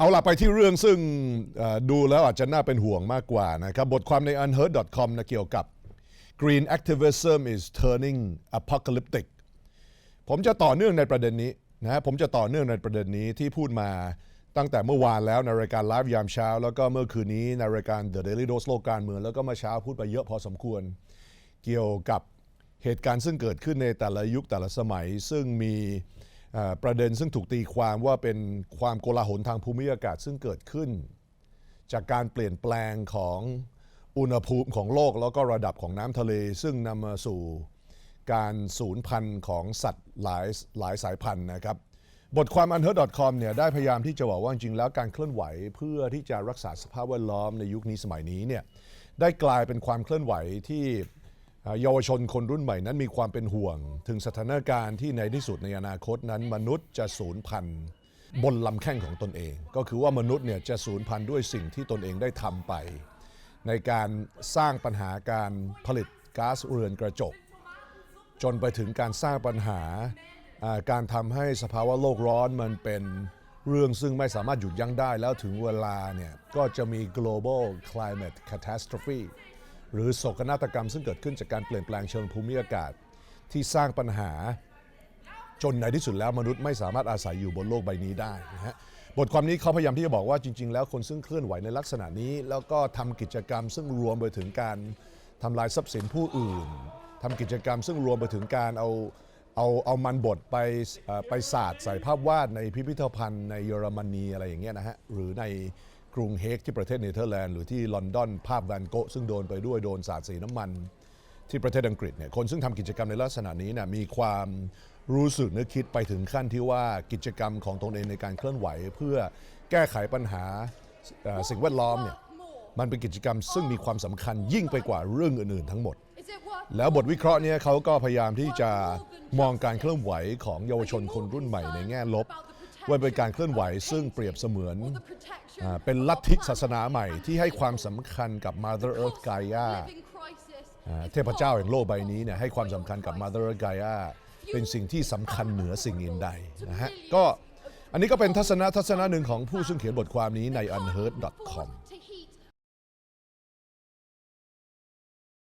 เอาล่ะไปที่เรื่องซึ่งดูแล้วอาจจะน่าเป็นห่วงมากกว่านะครับ บทความใน unheard.com นะเกี่ยวกับ green activism is turning apocalyptic ผมจะต่อเนื่องในประเด็นนี้นะผมจะต่อเนื่องในประเด็นนี้ที่พูดมาตั้งแต่เมื่อวานแล้วในรายการไลฟ์ยามเช้า แล้วก็เมื่อคืนนี้ในรายการ The Daily Dose โลกการเมืองแล้วก็เมื่อเช้าพูดไปเยอะพอสมควร เกี่ยวกับเหตุการณ์ซึ่งเกิดขึ้นในแต่ละยุคแต่ละสมัย ซึ่งมี ประเด็นซึ่งถูกตีความว่าเป็นความโกลาหลทางภูมิอากาศซึ่งเกิดขึ้น จากการเปลี่ยนแปลงของอุณหภูมิของโลกแล้วก็ระดับของน้ำทะเล ซึ่งนำมาสู่การสูญพันธุ์ของสัตว์หลายหลายสายพันธุ์นะครับ บทความ unheard.com เนี่ยได้พยายามที่จะบอกว่าจริงแล้วการเคลื่อนไหวเพื่อที่จะรักษาสภาพแวดล้อมในยุคนี้สมัยนี้เนี่ยได้กลายเป็นความเคลื่อนไหวที่ เยาวชนคนรุ่นใหม่นั้นมีความเป็นห่วง ถึงสถานการณ์ที่ในที่สุดในอนาคตนั้น มนุษย์จะสูญพันธุ์บนลำแข้งของตนเอง ก็คือว่ามนุษย์เนี่ยจะสูญพันธุ์ด้วยสิ่งที่ตนเองได้ทำไป ในการสร้างปัญหาการผลิตก๊าซเรือนกระจก จนไปถึงการสร้างปัญหาอ่าการทำให้สภาวะโลกร้อนมันเป็นเรื่องซึ่งไม่สามารถหยุดยั้งได้แล้วถึงเวลาเนี่ยก็จะมี global climate catastrophe หรือโศกนาฏกรรมซึ่งเกิดขึ้นจากการเปลี่ยนแปลงเชิงภูมิอากาศ ที่สร้างปัญหา จนในที่สุดแล้วมนุษย์ไม่สามารถอาศัยอยู่บนโลกใบนี้ได้นะฮะบทความนี้เขาพยายามที่จะบอกว่าจริง ๆ แล้วคนซึ่งเคลื่อนไหวในลักษณะนี้ แล้วก็ทำกิจกรรมซึ่งรวมไปถึงการทำลายทรัพย์สินผู้อื่นทำกิจกรรมซึ่งรวมไปถึงการเอาเอาเอามันบดไปเอ่อไปสาดใส่ภาพวาดในพิพิธภัณฑ์ในเยอรมนีอะไรอย่างเงี้ยนะฮะหรือใน รุงเฮกที่ประเทศเนเธอร์แลนด์หรือที่ลอนดอนภาพแวนโกะซึ่งโดนไปด้วยโดนสาดสีน้ำมันที่ประเทศอังกฤษเนี่ยคนซึ่งทำกิจกรรมในลักษณะนี้นะมีความรู้สึกนึกคิดไปถึงขั้นที่ว่ากิจกรรมของตนเองในการเคลื่อนไหว เพื่อแก้ไขปัญหาสิ่งแวดล้อมเนี่ยมันเป็นกิจกรรมซึ่งมีความสำคัญยิ่งไปกว่าเรื่องอื่นๆทั้งหมด แล้วบทวิเคราะห์เนี้เขาก็พยายามที่จะมองการเคลื่อนไหวของเยาวชนคนรุ่นใหม่ในแง่ลบ ว่าเป็นการเคลื่อนไหวซึ่งเปรียบเสมือนอ่าเป็นลัทธิศาสนาใหม่ที่ให้ความสำคัญกับ Mother Earth Gaia อ่าเทพเจ้าแห่งโลกใบนี้เนี่ยให้ความสำคัญกับ Mother Earth Gaia เป็นสิ่งที่สำคัญเหนือสิ่งอื่นใดนะฮะก็อันนี้ก็เป็นทัศนะทัศนะหนึ่งของผู้ซึ่งเขียนบทความนี้ใน unheard.com to